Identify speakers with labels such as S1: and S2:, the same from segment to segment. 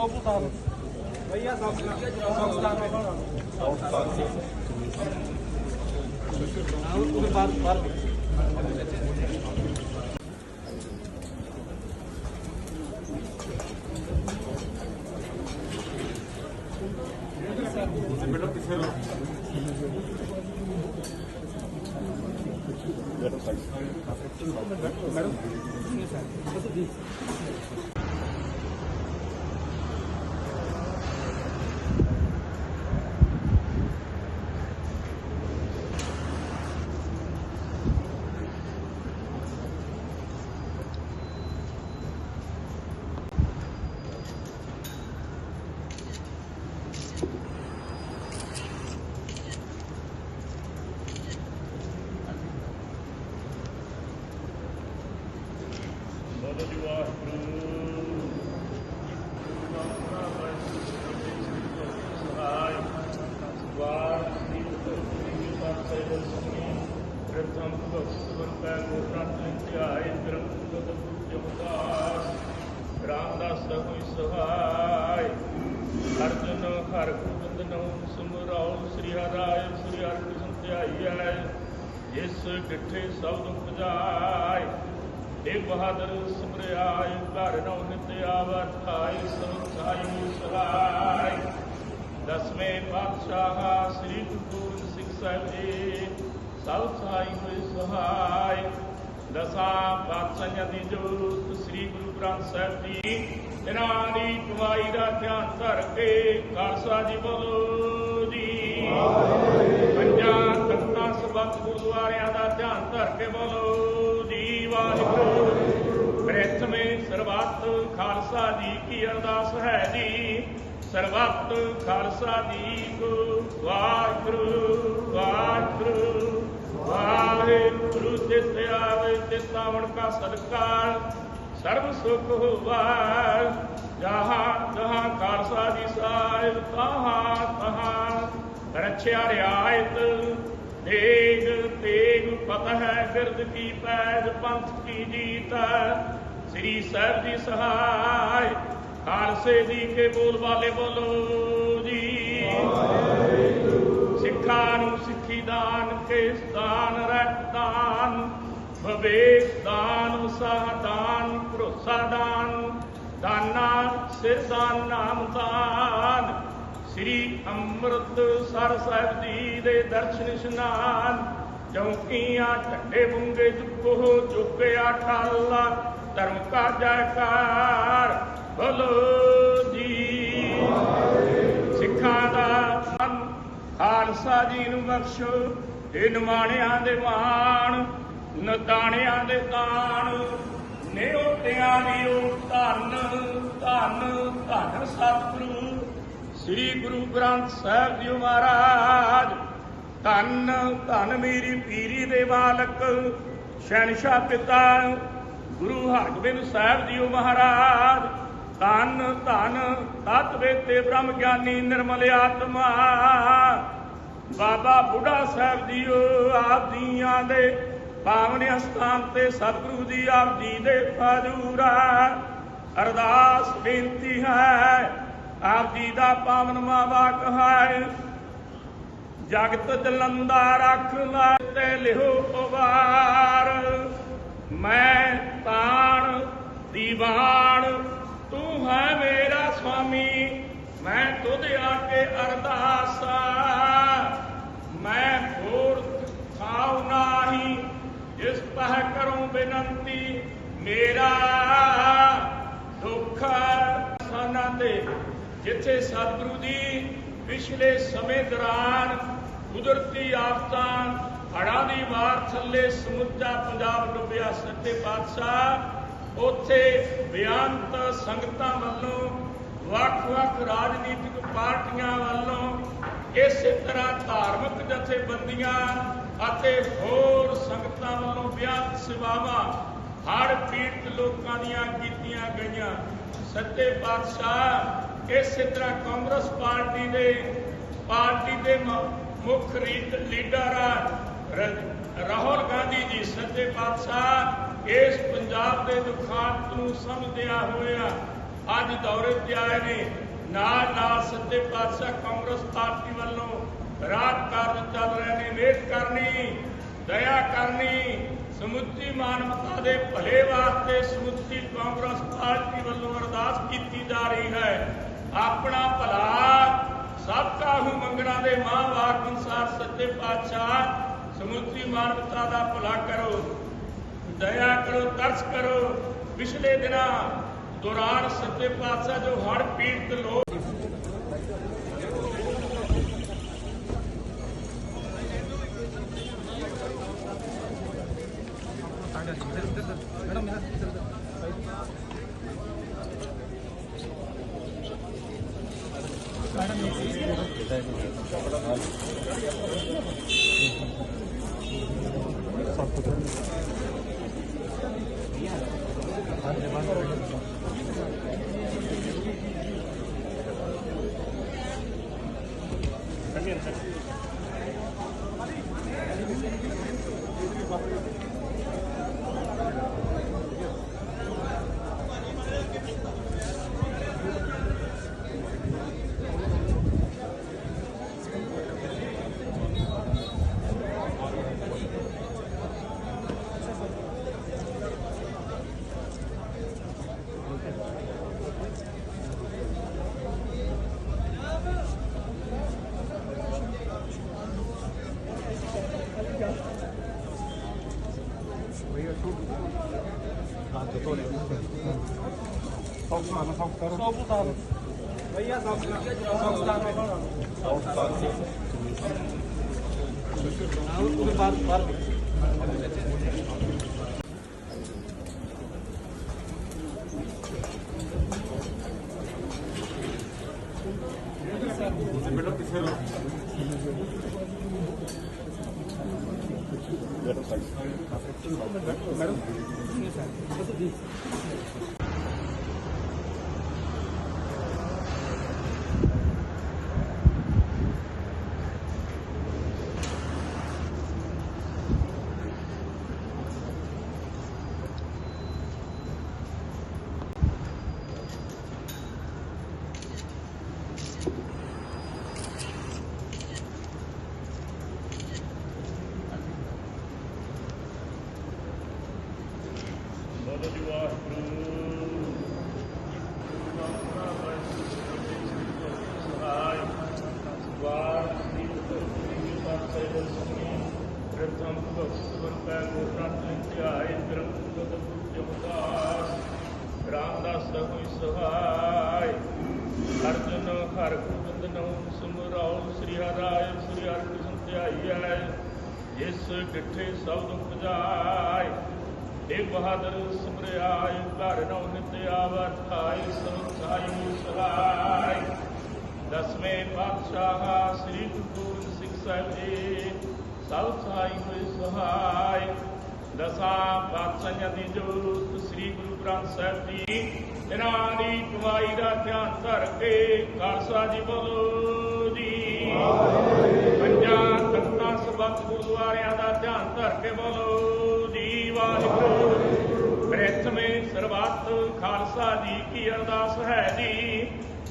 S1: ਪ੍ਰਥਮ ਭਗਵੰਤੈ ਗੋਪਰਾਤਿ ਧਿਆਏ ਗ੍ਰੰਥ ਜਮਦਾਸ ਰਾਮਦਾਸ ਕੋਈ ਸਹਾਇ ਅਰਜਨ ਹਰ ਗੋਬਿੰਦ ਨਉ ਸਿਮਰਾਉ ਸ੍ਰੀ ਹਰਾਇ ਸ੍ਰੀ ਹਰਿ ਕ੍ਰਿਸ਼ਨ ਧਿਆਈਐ ਜਿਸ ਡਿਠੇ ਸਬਦ ਉਪਜਾਇ ਏ ਬਹਾਦਰ ਸਿਮਰਿਆਇ ਘਰ ਨਉ ਨਿਤ ਆਵਰਤਾਇ ਸੰਸਾਈ ਸਹਾਇ ਦਸਵੇਂ ਪਾਤਸ਼ਾਹ ਸ੍ਰੀ ਗੁਰੂ ਸਿੰਘ ਸਾਹਿਬ ਜੀ ਸਭ ਸਹਾਈ ਹੋਏ ਸਹਾਇ ਦਸਾਂ ਪਾਤਸ਼ਾਹਾਂ ਦੀ ਜੋਤ ਸ੍ਰੀ ਗੁਰੂ ਗ੍ਰੰਥ ਸਾਹਿਬ ਜੀ ਇਹਨਾਂ ਦੀ ਕਮਾਈ ਦਾ ਧਿਆਨ ਧਰ ਕੇ ਖਾਲਸਾ ਜੀ ਬੋਲੋ ਜੀ। ਪੰਜਾਂ ਤਖਤਾਂ ਸਬਤ ਗੁਰਦੁਆਰਿਆਂ ਦਾ ਧਿਆਨ ਧਰ ਕੇ ਬੋਲੋ ਜੀ ਵਾਹਿਗੁਰੂ। ਪ੍ਰਥਮੇ ਸਰਬੱਤ ਖਾਲਸਾ ਜੀ ਕੀ ਅਰਦਾਸ ਹੈ ਜੀ। ਸਰਬੱਤ ਖਾਲਸਾ ਜੀ ਕੋ ਵਾਹਿਗੁਰੂ ਵਾਹਿਗੁਰੂ। ਵਾਹਿਗੁਰੂ ਤਿਸ ਆਵੇ ਤਿਸ ਕਾ ਸਦਕਾ। ਸਰਬ ਸੁਖ ਹੋਵਾ ਜਹਾਂ ਜਹਾਂ ਖਾਲਸਾ ਜੀ ਸਾਹਿਬ, ਤਹਾਂ ਤਹਾਂ ਰਛਿਆ ਰਿਆਇਤ। ਦੇਗ ਤੇਗ ਪਤਹ ਹੈ ਬਿਰਦ ਕੀ ਪੈਜ ਪੰਥ ਕੀ ਜੀਤ ਸ੍ਰੀ ਸਾਹਿਬ ਜੀ ਸਹਾਇ, ਖਾਲਸੇ ਜੀ ਕੇ ਬੋਲ ਵਾਲੇ ਬੋਲੋ ਜੀ। ਸਿੱਖਾਂ ਨੂੰ ਸਿੱਖੀ ਦਾਨ ਕੇਸ ਦਾਨ ਰਹਿਤ ਦਾਨ, ਵਿਵੇਕ ਦਾਨ, ਉਤਸਾਹ ਭਰੋਸਾ ਦਾਨ, ਦਾਨਾ ਸਿਰ ਦਾਨ ਨਾਮ ਦਾਨ। ਸ੍ਰੀ ਅੰਮ੍ਰਿਤ ਸਾਹਿਬ ਜੀ ਦੇ ਦਰਸ਼ਨ ਇਸ਼ਨਾਨ, ਚੌਕੀਆਂ ਢੱਡੇ ਬੁੰਗੇ ਚੁੱਕੋ, ਚੁੱਕਿਆ ਠਾਲਾ ਧਰਮ ਕਾ ਜੈਕਾਰ ਬੋਲੋ ਜੀ। ਸਿੱਖਾਂ ਦਾ ਮਨ ਖਾਲਸਾ ਜੀ ਨੂੰ ਬਖਸ਼ੋ ਇਹ ਨਿਮਾਣਿਆਂ ਦੇ ਮਾਣ, ਨਦਾਣਿਆਂ ਦੇ ਦਾਣ ਨਿਉਟਿਆਂ ਦੀ ਉਹ ਧੰਨ ਧੰਨ ਧੰਨ ਸਤਿਗੁਰੂ ਸ੍ਰੀ ਗੁਰੂ ਗ੍ਰੰਥ ਸਾਹਿਬ ਜੀ ਮਹਾਰਾਜ। ਧੰਨ ਧੰਨ ਮੇਰੀ ਪੀਰੀ ਦੇ ਬਾਲਕ ਸ਼ਹਿਨशाह ਪਿਤਾ ਗੁਰੂ ਹਰਗੋਬਿੰਦ ਸਾਹਿਬ ਜੀ ਮਹਾਰਾਜ। ਧੰਨ ਧੰਨ ਤਤ ਵੇਤੇ ਬ੍ਰਹਮ ਗਿਆਨੀ ਨਿਰਮਲ ਆਤਮਾ। ਬਾਬਾ ਬੁੱਢਾ ਸਾਹਿਬ ਜੀਓ ਆਪ ਜੀਆਂ ਦੇ ਪਾਵਨ ਅਸਥਾਨ ਤੇ ਸਤਿਗੁਰੂ ਦੀ ਆਪ ਜੀ ਦੇ ਫਜੂਰਾ ਅਰਦਾਸ ਬੇਨਤੀ ਹੈ ਆਪ ਜੀ ਦਾ ਪਾਵਨ ਮਾਵਾ ਕਹਾਰ ਜਗਤ ਜਲੰਦਾ ਰੱਖ ਲੈ ਤੇ ਲਿਹੋ ਉਵਾਰ ਮੈਂ ਤਾਣ ਦੀਵਾਨ, ਤੂੰ ਹੈ ਮੇਰਾ ਸੁਆਮੀ ਮੈਂ ਤੁਧ ਆ ਕੇ ਅਰਦਾਸਾ ਮੈਂ ਹੋਰ ਥਾਉ ਨਾਹੀ ਇਸ ਪਹ ਕਰੂੰ ਬੇਨੰਤੀ, ਮੇਰਾ ਦੁੱਖ ਸਾਨਾ ਤੇ ਜਿੱਥੇ ਸਤਿਗੁਰੂ ਜੀ ਪਿਛਲੇ ਸਮੇਂ ਦੌਰਾਨ ਕੁਦਰਤੀ ਆਫਤਾਂ, ਹੜ੍ਹਾਂ ਦੀ ਮਾਰ ਥੱਲੇ ਸਮੁੱਚਾ ਪੰਜਾਬ ਡੁੱਬਿਆ ਸੱਚੇ ਪਾਤਸ਼ਾਹ, ਉੱਥੇ ਬੇਅੰਤ ਸੰਗਤਾਂ ਵੱਲੋਂ ਵੱਖ-ਵੱਖ ਰਾਜਨੀਤਿਕ ਪਾਰਟੀਆਂ ਵੱਲੋਂ ਇਸੇ ਤਰ੍ਹਾਂ ਧਾਰਮਿਕ ਜਥੇਬੰਦੀਆਂ ਅਤੇ ਹੋਰ ਸੰਗਤਾਂ ਵੱਲੋਂ ਬੇਅੰਤ ਸੇਵਾਵਾਂ ਹੜ੍ਹ ਪੀੜਤ ਲੋਕਾਂ ਦੀਆਂ ਕੀਤੀਆਂ ਗਈਆਂ। ਸੱਚੇ ਪਾਤਸ਼ਾਹ ਇਸੇ ਤਰ੍ਹਾਂ ਕਾਂਗਰਸ ਪਾਰਟੀ ਦੇ ਪਾਰਟੀ ਦੇ ਮੁੱਖ ਲੀਡਰ ਰਾਹੁਲ ਗਾਂਧੀ ਜੀ। ਸੱਚੇ ਪਾਤਸ਼ਾਹ ਇਸ ਪੰਜਾਬ ਦੇ ਦੁਖਾਂਤ ਨੂੰ ਸਮਝਦਿਆਂ ਹੋਇਆ ਅੱਜ ਦੌਰੇ ਤੇ ਆਏ ਨੇ। ਨਾਲ ਨਾਲ ਸੱਚੇ ਪਾਤਸ਼ਾਹ ਕਾਂਗਰਸ ਪਾਰਟੀ ਵੱਲੋਂ ਰਾਤ ਕਾਰਨ ਚੱਲ ਰਹੇ ਨੇ। ਵੇਟ ਕਰਨੀ ਦਇਆ ਕਰਨੀ ਸਮੁੱਚੀ ਮਾਨਵਤਾ ਦੇ ਭਲੇ ਵਾਸਤੇ ਸਮੁੱਚੀ ਕਾਂਗਰਸ ਪਾਰਟੀ ਵੱਲੋਂ ਅਰਦਾਸ ਕੀਤੀ ਜਾ ਰਹੀ ਹੈ। ਆਪਣਾ ਭਲਾ ਸਭ ਕਾਹੂ ਮੰਗਣਾ ਦੇ ਮਾਂ ਅਨੁਸਾਰ ਸੱਚੇ ਪਾਤਸ਼ਾਹ ਸਮੁੱਚੀ ਮਾਨਵਤਾ ਦਾ ਭਲਾ ਕਰੋ। ਦਇਆ ਕਰੋ, ਤਰਸ ਕਰੋ। ਪਿਛਲੇ ਦਿਨਾਂ ਦੌਰਾਨ ਸੱਚੇ ਪਾਤਸ਼ਾਹ ਜੋ ਹੜ੍ਹ ਪੀੜਤ ਲੋਕ ਬੋਲੋ ਜੀ ਵਾਹਿਗੁਰੂ ਸਹਾਇ ਵਾਹਿਗੁਰੂ ਜੀ ਪਾਸੇ ਦੇ ਸੁਣੀ ਪ੍ਰਥਮ ਭਗਤ ਵਰਤੈ ਗੋਤਨ ਧਿਆਏ ਗ੍ਰੰਥ ਗਤ ਜਮਦਾਸ ਰਾਮਦਾਸ ਹੋਈ ਸਹਾਇ ਅਰਜਨ ਹਰ ਗੋਬਿੰਦ ਨਉ ਸਿਮਰਾਉ ਸ੍ਰੀ ਹਰਾਇ ਸ੍ਰੀ ਹਰਿ ਧਿਆਈਐ ਜਿਸ ਡਿਠੇ ਸਭ ਦੁਖ ਜਾਏ ਏ ਬਹਾਦਰ ਸਿਮਰਿਆਇ ਘਰ ਨਉ ਨਿਤ ਆਵਤ ਆਈ ਸੰਸਾਈ ਸਹਾਇ ਦਸਵੇਂ ਪਾਤਸ਼ਾਹ ਸ੍ਰੀ ਗੁਰੂ ਸਿੰਘ ਸਾਹਿਬ ਜੀ ਸਭ ਸਹਾਈ ਹੋਏ ਸਹਾਇ ਦਸਾਂ ਪਾਤਸ਼ਾਹਾਂ ਦੀ ਜੋਤ ਸ੍ਰੀ ਗੁਰੂ ਗ੍ਰੰਥ ਸਾਹਿਬ ਜੀ ਇਹਨਾਂ ਦੀ ਕਮਾਈ ਦਾ ਧਿਆਨ ਧਰ ਕੇ ਖਾਲਸਾ ਜੀ ਬੋਲੋ ਜੀ। ਪੰਜਾਂ ਤਖਤਾਂ ਸਬੰਧ ਗੁਰਦੁਆਰਿਆਂ ਦਾ ਧਿਆਨ ਧਰ ਕੇ ਬੋਲੋ ਜੀ ਵਾਹਿਗੁਰੂ। ਪ੍ਰਥਮੇ ਸਰਬੱਤ ਖਾਲਸਾ ਜੀ ਕੀ ਅਰਦਾਸ ਹੈ ਜੀ।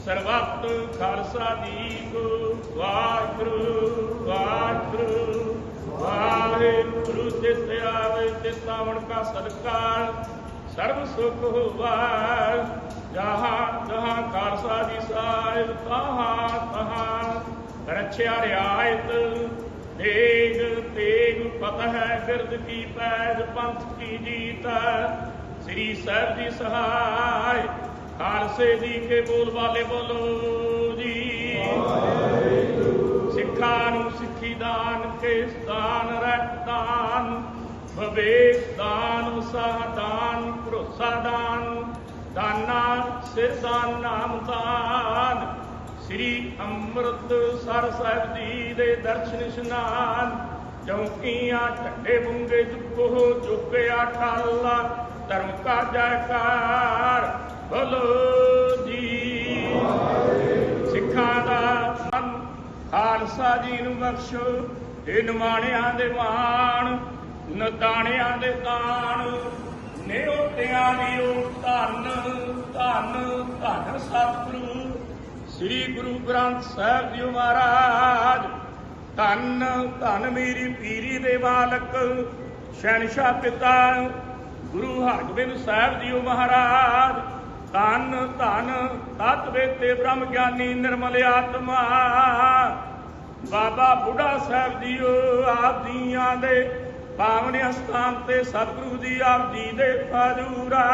S1: ਸਰਬੱਤ ਖਾਲਸਾ ਜੀ ਕੋ ਵਾਹਿਗੁਰੂ ਵਾਹਿਗੁਰੂ। ਵਾਹਿਗੁਰੂ ਜਿਸ ਆਵੇ ਤੇ ਸਾਵਣ ਕਾ ਸਦਕਾ ਸਰਬ ਸੁਖ ਹੋਵਾ। ਜਹਾਂ ਜਹਾਂ ਖਾਲਸਾ ਜੀ ਸਾਹਿਬ, ਤਹਾਂ ਤਹਾਂ। ਰਛਿਆ ਰਿਆਇਤ ਤੇਗ ਤੇਗ ਫਤਹ ਬਿਰਦ ਕੀ ਪੈਜ ਪੰਥ ਕੀ ਜੀਤ ਸ੍ਰੀ ਸਾਹਿਬ ਜੀ ਸਹਾਇ, ਖਾਲਸੇ ਜੀ ਕੇ ਬੋਲ ਵਾਲੇ ਬੋਲੋ ਜੀ। ਸਿੱਖਾਂ ਨੂੰ ਸਿੱਖੀ ਦਾਨ ਕੇ ਸਥਾਨ ਰਹਿਤਾਨ ਵਿਵੇਕ ਦਾਨ, ਉਤਸਾਹ ਭਰੋਸਾ ਦਾਨ, ਦਾਨਾ ਸਿਰ ਦਾਨ ਨਾਮ ਦਾਨ। ਸ੍ਰੀ ਅੰਮ੍ਰਿਤ ਸਾਹਿਬ ਜੀ ਦੇ ਦਰਸ਼ਨ ਇਸ਼ਨਾਨ, ਚੌਕੀਆਂ, ਢੱਡੇ ਬੁੰਗੇ ਚੁੱਕੋ, ਚੁੱਕਿਆ ਠਾਲਾ ਧਰਮ ਕਾ ਜੈਕਾਰ, ਬੋਲੋ ਜੀ। ਸਿੱਖਾਂ ਦਾ ਮਨ ਖਾਲਸਾ ਜੀ ਨੂੰ ਬਖਸ਼ੋ, ਇਹ ਨਿਮਾਣਿਆਂ ਦੇ ਮਾਣ, ਨਦਾਣਿਆਂ ਦੇ ਦਾਣ ਨਿਉਟਿਆਂ ਦੀ ਉਹ ਧੰਨ ਧੰਨ ਧੰਨ ਸਤਿਗੁਰੂ ਸ੍ਰੀ ਗੁਰੂ ਗ੍ਰੰਥ ਸਾਹਿਬ ਜੀ ਮਹਾਰਾਜ, ਧੰਨ ਧੰਨ ਮੇਰੀ ਪੀਰੀ ਦੇ ਬਾਲਕ ਸ਼ਹਿਨशाह ਪਿਤਾ ਗੁਰੂ ਹਰਗੋਬਿੰਦ ਸਾਹਿਬ ਜੀ ਮਹਾਰਾਜ, ਧੰਨ ਧੰਨ, ਤਤ ਵੇਤੇ ਬ੍ਰਹਮ ਗਿਆਨੀ ਨਿਰਮਲ ਆਤਮਾ, ਬਾਬਾ ਬੁੱਢਾ ਸਾਹਿਬ ਜੀਓ ਆਪ ਜੀਆਂ ਦੇ ਪਾਵਨ ਅਸਥਾਨ ਤੇ ਸਤਿਗੁਰੂ ਜੀ ਆਪ ਜੀ ਦੇ ਫਜੂਰਾ,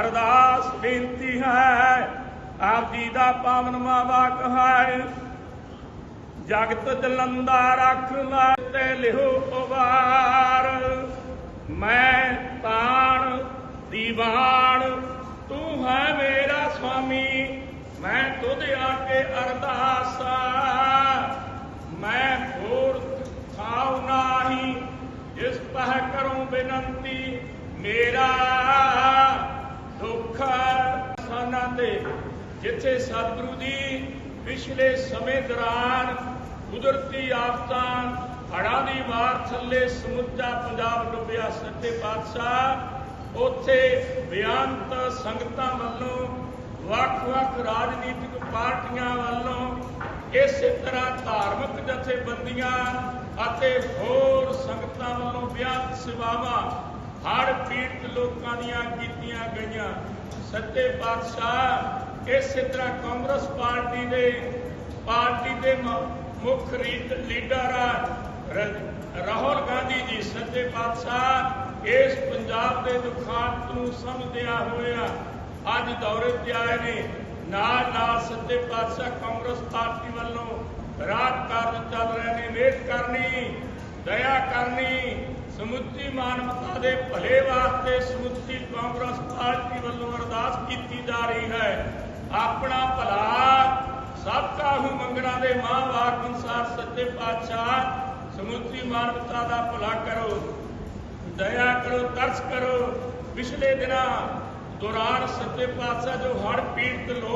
S1: ਅਰਦਾਸ ਬੇਨਤੀ ਹੈ ਆਪ ਜੀ ਦਾ ਪਾਵਨ ਮਾਵਾ ਹੈ ਜਗਤ ਜਲੰਦਾ ਰੱਖ ਲੈ ਤੇ ਲਿਹੋ ਉਵਾਰ ਮੈਂ ਤਾਣ ਦੀਵਾਨ, ਤੂੰ ਹੈ ਮੇਰਾ ਸੁਆਮੀ ਮੈਂ ਤੁਧ ਆ ਕੇ ਅਰਦਾਸਾ ਮੈਂ ਹੋਰ ਥਾਉ ਨਾਹੀ, ਜਿਸ ਪਹ ਕਰੂੰ ਬੇਨੰਤੀ ਮੇਰਾ। ਦੁੱਖ ਸਾਨਾ ਤੇ ਜਿੱਥੇ ਸਤਿਗੁਰੂ ਜੀ ਪਿਛਲੇ ਸਮੇਂ ਦੌਰਾਨ ਕੁਦਰਤੀ ਆਫਤਾਂ, ਹੜ੍ਹਾਂ ਦੀ ਮਾਰ ਥੱਲੇ ਸਮੁੱਚਾ ਪੰਜਾਬ ਡੁੱਬਿਆ ਸੱਚੇ ਪਾਤਸ਼ਾਹ, ਉੱਥੇ ਬੇਅੰਤ ਸੰਗਤਾਂ ਵੱਲੋਂ ਵੱਖ-ਵੱਖ ਰਾਜਨੀਤਿਕ ਪਾਰਟੀਆਂ ਵੱਲੋਂ ਇਸੇ ਤਰ੍ਹਾਂ ਧਾਰਮਿਕ ਜਥੇਬੰਦੀਆਂ ਅਤੇ ਹੋਰ ਸੰਗਤਾਂ ਵੱਲੋਂ ਬੇਅੰਤ ਸੇਵਾਵਾਂ ਹੜ੍ਹ ਪੀੜਤ ਲੋਕਾਂ ਦੀਆਂ ਕੀਤੀਆਂ ਗਈਆਂ। ਸੱਚੇ ਪਾਤਸ਼ਾਹ ਇਸੇ ਤਰ੍ਹਾਂ ਕਾਂਗਰਸ ਪਾਰਟੀ ਦੇ ਪਾਰਟੀ ਦੇ ਮੁੱਖ ਲੀਡਰ ਰਾਹੁਲ ਗਾਂਧੀ ਜੀ, ਸੱਚੇ ਪਾਤਸ਼ਾਹ। ਇਸ ਪੰਜਾਬ ਦੇ ਦੁਖਾਂਤ ਨੂੰ ਸਮਝਦਿਆਂ ਹੋਇਆ ਅੱਜ ਦੌਰੇ ਤੇ ਆਏ ਨੇ। ਨਾਲ ਨਾਲ ਸੱਚੇ ਪਾਤਸ਼ਾਹ ਕਾਂਗਰਸ ਪਾਰਟੀ ਵੱਲੋਂ ਰਾਤ ਕਾਰਜ ਚੱਲ ਰਹੇ ਨੇ। ਵੇਟ ਕਰਨੀ, ਦਇਆ ਕਰਨੀ, ਸਮੁੱਚੀ ਮਾਨਵਤਾ ਦੇ ਭਲੇ ਵਾਸਤੇ ਸਮੁੱਚੀ ਕਾਂਗਰਸ ਪਾਰਟੀ ਵੱਲੋਂ ਅਰਦਾਸ ਕੀਤੀ ਜਾ ਰਹੀ ਹੈ। ਆਪਣਾ ਭਲਾ ਸਭ ਕਾਹੂ ਮੰਗਣਾ ਦੇ ਮਾਂ ਵਾਕ ਅਨੁਸਾਰ ਸੱਚੇ ਪਾਤਸ਼ਾਹ ਸਮੁੱਚੀ ਮਾਨਵਤਾ ਦਾ ਭਲਾ ਕਰੋ। ਦਇਆ ਕਰੋ, ਤਰਸ ਕਰੋ। ਪਿਛਲੇ ਦਿਨਾਂ ਦੌਰਾਨ ਸੱਚੇ ਪਾਤਸ਼ਾਹ ਜੋ ਹੜ੍ਹ ਪੀੜਤ ਲੋਕ